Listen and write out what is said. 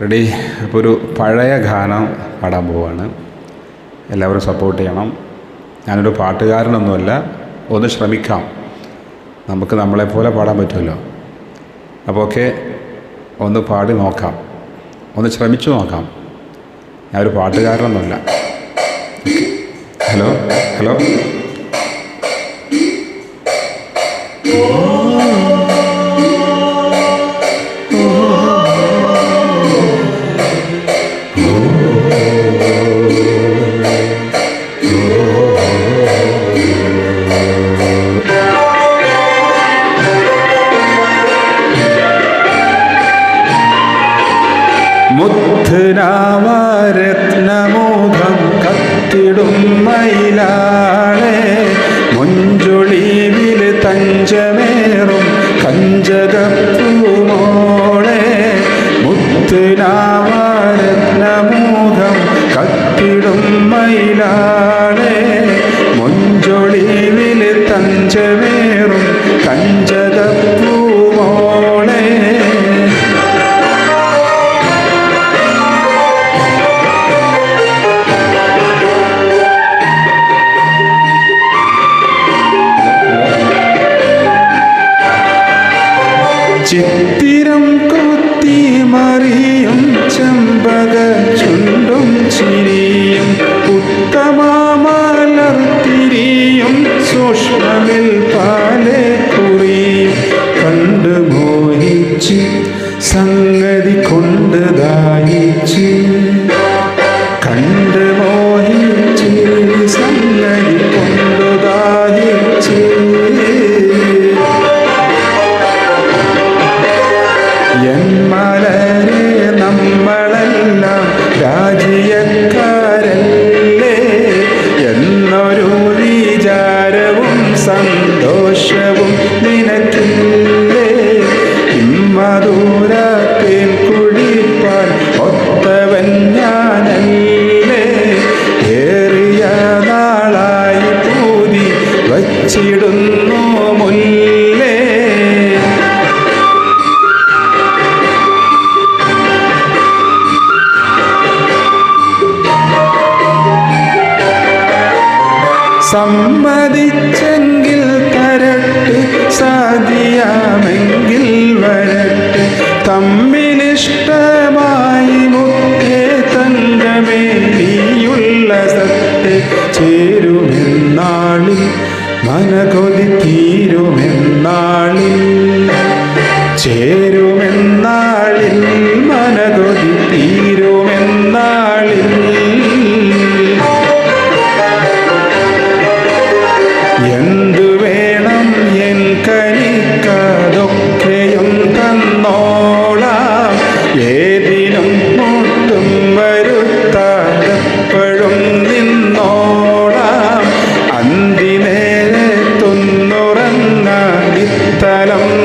Ready. അപ്പോൾ ഒരു പഴയ ഗാനം പാടാൻ പോവാണ്. എല്ലാവരും സപ്പോർട്ട് ചെയ്യണം. ഞാനൊരു പാട്ടുകാരനൊന്നുമല്ല ഒന്ന് ശ്രമിക്കാം. നമുക്ക് നമ്മളെപ്പോലെ പാടാൻ പറ്റുമല്ലോ. അപ്പോൾ ഓക്കെ ഒന്ന് പാടി നോക്കാം. ഒന്ന് ശ്രമിച്ചു നോക്കാം. ഞാനൊരു പാട്ടുകാരനൊന്നുമല്ല. Hello hello. മുത്തുനാമരത്നമോഹം കത്തിടും മയിലാളെ മുഞ്ചൊളിവിൽ തഞ്ചമേറും കഞ്ചകപ്പൂമോളെ മുത്തുനാമരത്നമോഹം കത്തിടും മയിലാളെ. തഞ്ചമേറും കഞ്ചതപ്പൂമോളെ ചിത്ത സന്തോഷവും നിനക്കില്ലേ? ഇമ്മദൂരത്തിൽ കുഴിപ്പാൻ ഒത്തവൻ ഞാനല്ലേ? ഏറിയ നാളായി പൂതി വച്ചിടുന്നു മുല്ലേ? some ചേരുമെന്നാളിൽ മനതൊതി തീരുമെന്നാളിൽ. എന്തു വേണം എൻ കനിക്കതൊക്കെയും തന്നോള. ഏതിനും മുട്ടും വരുത്താതെപ്പോഴും നിന്നോളാം. അന്തിനേരത്തൊന്നുറങ്ങാതിത്തലം